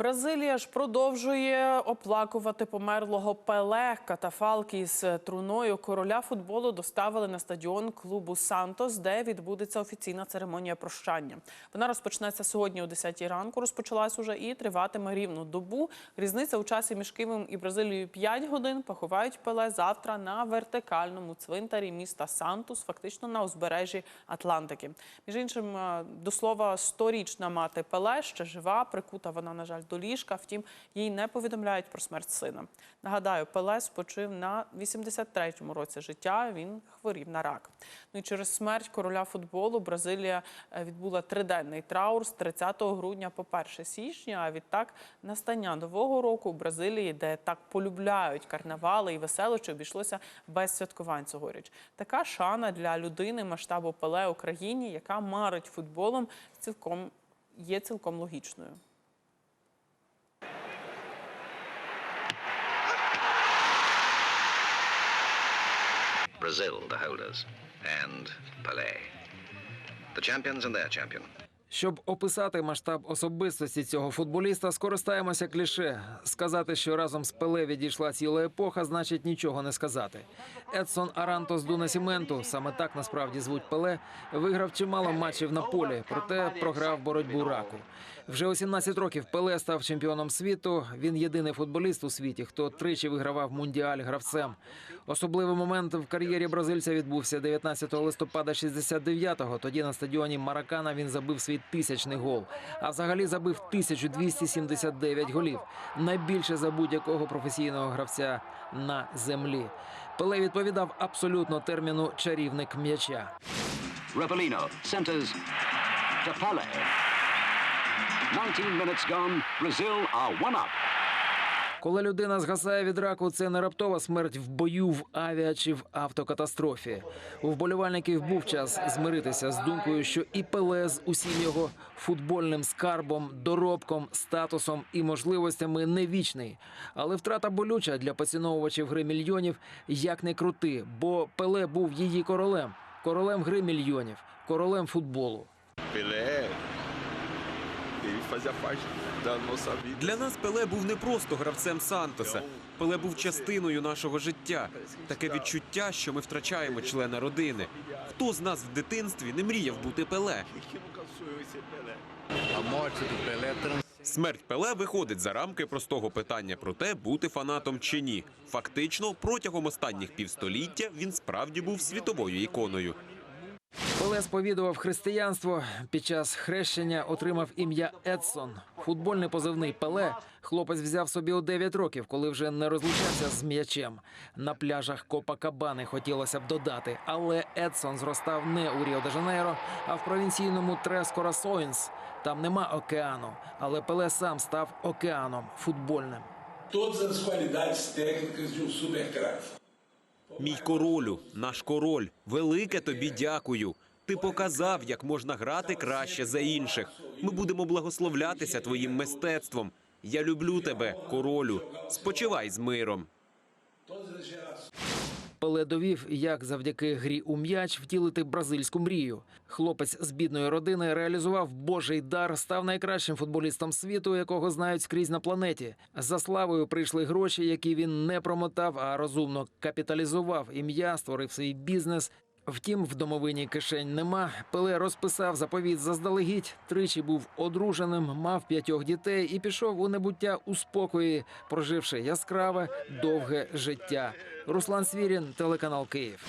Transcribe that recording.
Бразилія ж продовжує оплакувати померлого Пеле. Катафалки із труною короля футболу доставили на стадіон клубу Сантос, де відбудеться офіційна церемонія прощання. Вона розпочнеться сьогодні о 10 ранку. Розпочалась уже і триватиме рівну добу. Різниця у часі між Києвом і Бразилією 5 годин. Поховають Пеле завтра на вертикальному цвинтарі міста Сантус, фактично на узбережжі Атлантики. Між іншим, е, до слова, сторічна мати Пеле ще жива, прикута вона, на жаль, до ліжка. Втім, їй не повідомляють про смерть сина. Нагадаю, Пеле спочив на 83-му році життя. Він хворів на рак. Ну і через смерть короля футболу Бразилія е, відбула триденний траур з 30 грудня по 1 січня. А відтак настання нового року у Бразилії, де так полюбляють карнавали і веселощі, обійшлося без святкувань цьогоріч. Така шана для людини масштабу Пеле Україні, яка марить футболом, цілком є цілком логічною. Brazil, the holders, and Pelé. The champions and their champion. Щоб описати масштаб особистості цього футболіста, скористаємося кліше. Сказати, що разом з Пеле відійшла ціла епоха, значить нічого не сказати. Едсон Арантос Дуна Сіменту, саме так насправді звуть Пеле, виграв чимало матчів на полі, проте програв боротьбу раку. Вже у 17 років Пеле став чемпіоном світу. Він єдиний футболіст у світі, хто тричі вигравав мундіаль гравцем. Особливий момент в кар'єрі бразильця відбувся 19 листопада 69-го. Тоді на стадіоні Маракана він забив свій тисячний гол. А взагалі забив 1279 голів. Найбільше за будь-якого професійного гравця на землі. Пеле відповідав абсолютно терміну чарівник м'яча. Ревеліно centers to Pele. 19 minutes gone. Brazil are one. Коли людина згасає від раку, це не раптова смерть в бою, в авіа чи в автокатастрофі. У вболівальників був час змиритися з думкою, що і Пеле з усім його футбольним скарбом, доробком, статусом і можливостями не вічний. Але втрата болюча для поціновувачів гри мільйонів як не крути, бо Пеле був її королем, королем гри мільйонів, королем футболу. Pelé, ele fazia parte da nossa vida. Для нас Пеле був не просто гравцем Сантоса. Пеле був частиною нашого життя. Таке відчуття, що ми втрачаємо члена родини. Хто з нас в дитинстві не мріяв бути Пеле? Смерть Пеле виходить за рамки простого питання про те, бути фанатом чи ні. Фактично, протягом останніх півстоліття він справді був світовою іконою. Пеле сповідував християнство. Під час хрещення отримав ім'я Едсон. Футбольний позивний Пеле хлопець взяв собі у 9 років, коли вже не розлучався з м'ячем. На пляжах Копакабани хотілося б додати, але Едсон зростав не у Ріо-де-Жанейро, а в провінційному Трес-Корасоїнс. Там нема океану, але Пеле сам став океаном футбольним. todas as qualidades técnicas de um supercraque. Мій королю, наш король, велике тобі дякую. Ти показав, як можна грати краще за інших. Ми будемо благословлятися твоїм мистецтвом. Я люблю тебе, королю. Спочивай з миром. Пеле довів, як завдяки грі у м'яч втілити бразильську мрію. Хлопець з бідної родини реалізував божий дар, став найкращим футболістом світу, якого знають скрізь на планеті. За славою прийшли гроші, які він не промотав, а розумно капіталізував ім'я, створив свій бізнес. Втім, в домовині кишень нема. Пеле розписав заповіт заздалегідь. Тричі був одруженим, мав п'ятьох дітей і пішов у небуття у спокої, проживши яскраве, довге життя. Руслан Свірін, телеканал Київ.